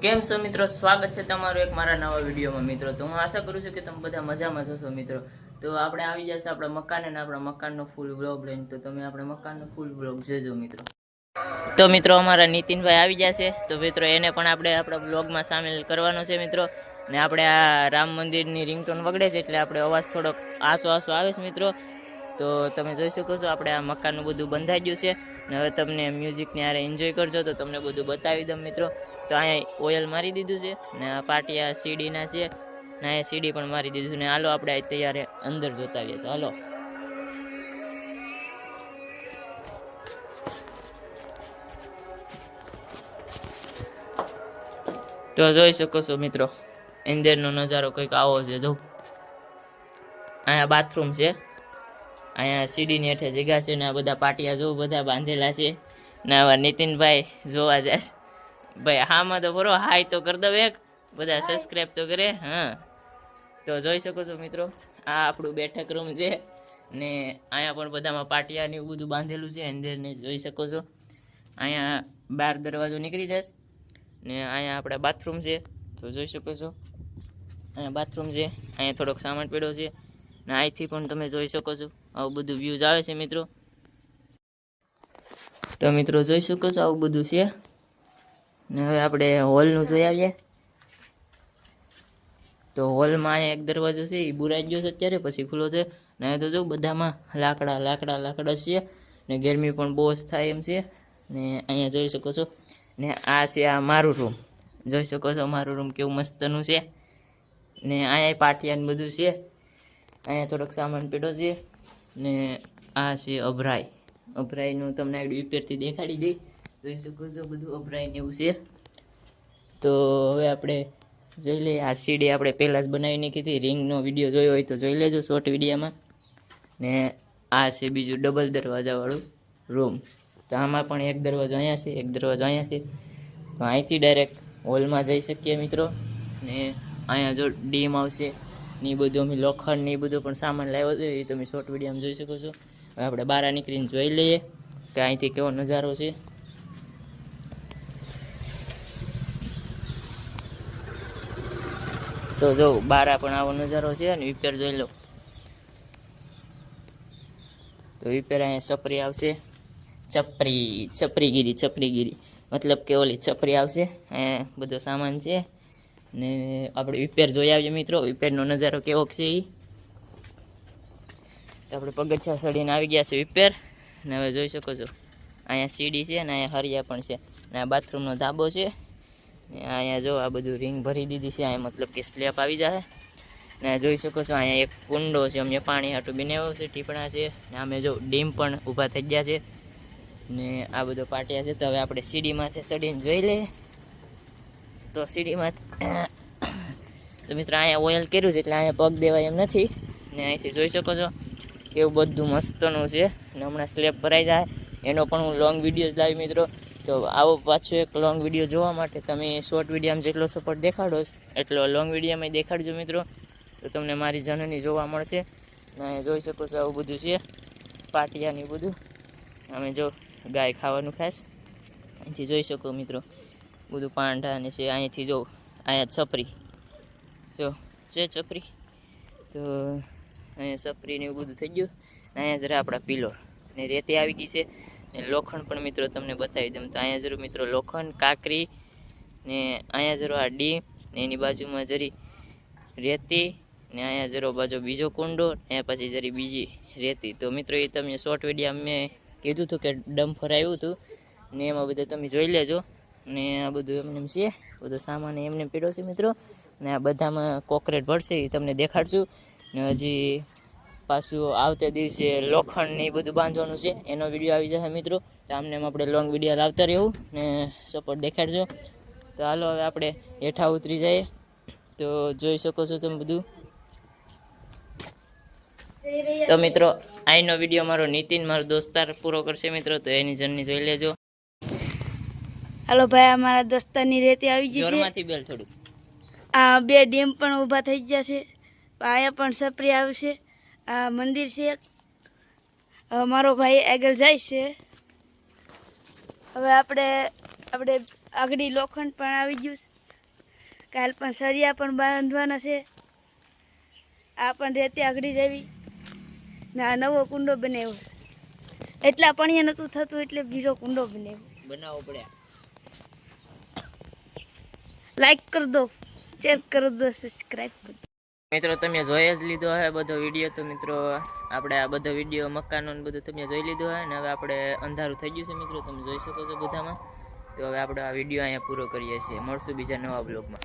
કેમ છો મિત્રો? સ્વાગત છે તમારું એક મારા નવા વિડીયોમાં. મિત્રો, તો હું આશા કરું છું કે તમે બધા મજામાં જશો મિત્રો. તો આપણે આવી જશે આપણા મકાન અને આપણા મકાનનો ફૂલ બ્લોગ લઈને. તો તમે આપણે મકાનનો ફૂલ બ્લોગ જોજો, મિત્રો. તો મિત્રો, અમારા નીતિનભાઈ આવી જશે. તો મિત્રો, એને પણ આપણે આપણા બ્લોગમાં સામેલ કરવાનો છે, મિત્રો. ને આપણે આ રામ મંદિરની રિંગટોન વગડે છે, એટલે આપણે અવાજ થોડોક આસો આસો આવે છે, મિત્રો. તો તમે જોઈ શકો છો, આપણે આ મકાનનું બધું બંધાઈ ગયું છે. ને હવે તમને મ્યુઝિકને આરે એન્જોય કરજો, તો તમને બધું બતાવી દઉં, મિત્રો. તો અહીંયા ઓઇલ મારી દીધું છે ને આ પાટિયા સીડીના છે ને અહીંયા સીડી પણ મારી દીધું છે ને હાલો આપણે આ તૈયારે અંદર જોતા આવીએ તો હાલો. તો જોઈ શકો છો મિત્રો અંદરનો નજારો કંઈક આવો છે જો. અહીંયા બાથરૂમ છે, અહીંયા સીડીની હેઠે જગ્યા છે ને આ બધા પાટિયા જો બધા બાંધેલા છે ને આવા નીતિનભાઈ જોવા જાય ભાઈ હામાં તો બરો હાય તો કરી દઉં એક. બધા સબસ્ક્રાઇબ તો કરે હા. તો જોઈ શકો છો મિત્રો આ આપણું બેઠક રૂમ છે. ને અહીંયા પણ બધામાં પાટિયા ને એવું બધું બાંધેલું છે અંદરને જોઈ શકો છો. અહીંયા બાર દરવાજો નીકળી જાય ને અહીંયા આપણે બાથરૂમ છે તો જોઈ શકો છો. અહીંયા બાથરૂમ છે અહીંયા થોડોક સામાન પડ્યો છે. ને અહીંથી પણ તમે જોઈ શકો છો આવું બધું વ્યૂઝ આવે છે મિત્રો. તો મિત્રો જોઈ શકો છો આવું બધું છે. હવે આપણે હોલનું જોઈ આવીએ. તો હોલમાં એક દરવાજો છે એ બુરાઈ ગયો છે અત્યારે, પછી ખુલ્લો છે. ને તો જો બધામાં લાકડા લાકડા લાકડા છે. ને ગરમી પણ બહુ જ થાય એમ છે. ને અહીંયા જોઈ શકો છો. ને આ છે આ મારું રૂમ જોઈ શકો છો મારું રૂમ કેવું મસ્તનું છે. ને અહીંયા પાટિયાને બધું છે. અહીંયા થોડોક સામાન પીડો છે. ને આ છે અભરાઈ. અભરાઈનું તમને આગળ ઉપરથી દેખાડી દઈ. જોઈ શકો છો બધું અભરાઈને એવું છે. તો હવે આપણે જોઈ લઈએ, આ સીડી આપણે પહેલાં જ બનાવી નાખી હતી. રિંગનો વીડિયો જોયો હોય તો જોઈ લેજો શોર્ટ વિડીયામાં. ને આ છે બીજું ડબલ દરવાજાવાળું રૂમ તો આમાં પણ એક દરવાજો અહીંયા છે, એક દરવાજો અહીંયા છે. તો અહીંથી ડાયરેક્ટ હોલમાં જઈ શકીએ મિત્રો. ને અહીંયા જો ડીમ આવશે ને એ બધું અમે લોખંડ ને એ બધું પણ સામાન લાવ્યો છે, એ તમે શોર્ટ વિડીયોમાં જોઈ શકો છો. હવે આપણે બહાર નીકળીને જોઈ લઈએ કે અહીંથી કેવો નજારો છે. તો જો, બારા પણ આવો નજારો છે અને વિપેર જોઈ લો. તો વિપેર અહીંયા છપરી આવશે. છપરી, છપરીગીરી છપરીગીરી. મતલબ કે ઓલી છપરી આવશે. અહીંયા બધો સામાન છે. ને આપણે વિપેર જોઈ આવીએ મિત્રો. વિપેરનો નજારો કેવો છે એ તો આપણે પગથિયા સડીને આવી ગયા છે વિપેર. ને હવે જોઈ શકો છો. અહીંયા સીડી છે અને અહીંયા હરિયા પણ છે. અને આ બાથરૂમનો ધાબો છે. અહીંયા જો આ બધું રિંગ ભરી દીધી છે, અહીંયા મતલબ કે સ્લેપ આવી જાય ને જોઈ શકો છો, અહીંયા એક કુંડો છે, અમને પાણી હાટું બનાવ્યો છે, ટીપણા છે. ને અમે જો ડીમ પણ ઊભા થઈ ગયા છે. ને આ બધો પાટિયા છે, તો હવે આપણે સીડીમાંથી ચડીને જોઈ લઈએ. તો સીડીમાં તો મિત્રો અહીંયા ઓઇલ કર્યું છે, એટલે અહીંયા પગ દેવાય એમ નથી. ને અહીંથી જોઈ શકો છો, કેવું બધું મસ્તનું છે. ને હમણાં સ્લેબ ભરાઈ જાય. એનો પણ હું લોંગ વીડિયો લાવી, મિત્રો. તો આવો પાછો એક લોંગ વીડિયો જોવા માટે તમે શોર્ટ વિડીયામાં જેટલો સપોર્ટ દેખાડો એટલો લોંગ વિડીયામાં દેખાડજો મિત્રો. તો તમને મારી જનની જોવા મળશે. અને જોઈ શકો છો આવું બધું છે પાટિયા ને બધું. અમે જો ગાય ખાવાનું ખાસ અહીંથી જોઈ શકો મિત્રો, બધું પાંડા છે, અહીંથી જો, અહીંયા છપરી. જો, છે છપરી. તો અહીંયા છપરીને એવું બધું થઈ ગયું. અહીંયા જરા આપણા પિલોર. ને રેતી આવી ગઈ છે. ને લોખંડ પણ મિત્રો તમને બતાવી દઉં. તો અહીંયા જરૂર મિત્રો લોખંડ, કાકરી ને અહીંયા જરો આ ડી ને એની બાજુમાં જરી રેતી ને અહીંયા જરો બાજુ બીજો કુંડો ને પછી જરી બીજી રેતી. તો મિત્રો એ તમે શોર્ટ વીડિયો મેં કીધું હતું કે ડમ્ફર આવ્યું હતું ને એમાં બધા તમે જોઈ લેજો. ને આ બધું એમને એમ છે, બધો સામાન એમને પીડો છે મિત્રો. ને આ બધામાં કોકરેટ ભરશે એ તમને દેખાડશું. ને હજી પાછું આવતે દિવસે લોખંડ ને એ બધું બાંધવાનું છે. એનો વીડિયો આવી જશે મિત્રો. તો આમને એમ આપણે લોંગ વીડિયો લાવતા રહેવું ને સપોર્ટ દેખાડજો. તો હાલો હવે આપણે હેઠા ઉતરી જઈએ. તો જોઈ શકો છો તમે બધું. તો મિત્રો આઈનો વીડિયો મારો નીતિન મારો દોસ્તાર પૂરો કરશે મિત્રો. તો એની જર્ની જોઈ લેજો. હાલો ભાઈ અમારા દોસ્તારની રેતી આવી ગઈ છે. જોરમાંથી બેલ થોડું આ બે ડેમ પણ ઊભા થઈ ગયા છે. આયા પણ સપરી આવશે. આ મંદિર છે. મારો ભાઈ આગળ જાય છે. હવે આપણે આપણે આગળ લોખંડ પણ આવી ગયું છે. કાલ પણ સરિયા પણ બાંધવાના છે. આ પણ રેતી આગળી જેવી ને આ નવો કુંડો બનાવ્યો છે. એટલા પાણી નહોતું થતું એટલે બીજો કુંડો બનાવ્યો. બનાવવો પડે લાઈક કરી દો શેર કરી દો સબસ્ક્રાઈબ કરી દો. મિત્રો, તમે જોઈ જ લીધો હે બધો વીડિયો તો મિત્રો, આપણે આ બધો વીડિયો મકાનો બધું તમે જોઈ લીધો હે ને હવે આપણે અંધારું થઈ ગયું છે મિત્રો, તમે જોઈ શકો છો બધામાં. તો હવે આપણે આ વીડિયો અહીંયા પૂરો કરીએ છીએ. મળશું બીજા નવા બ્લોગમાં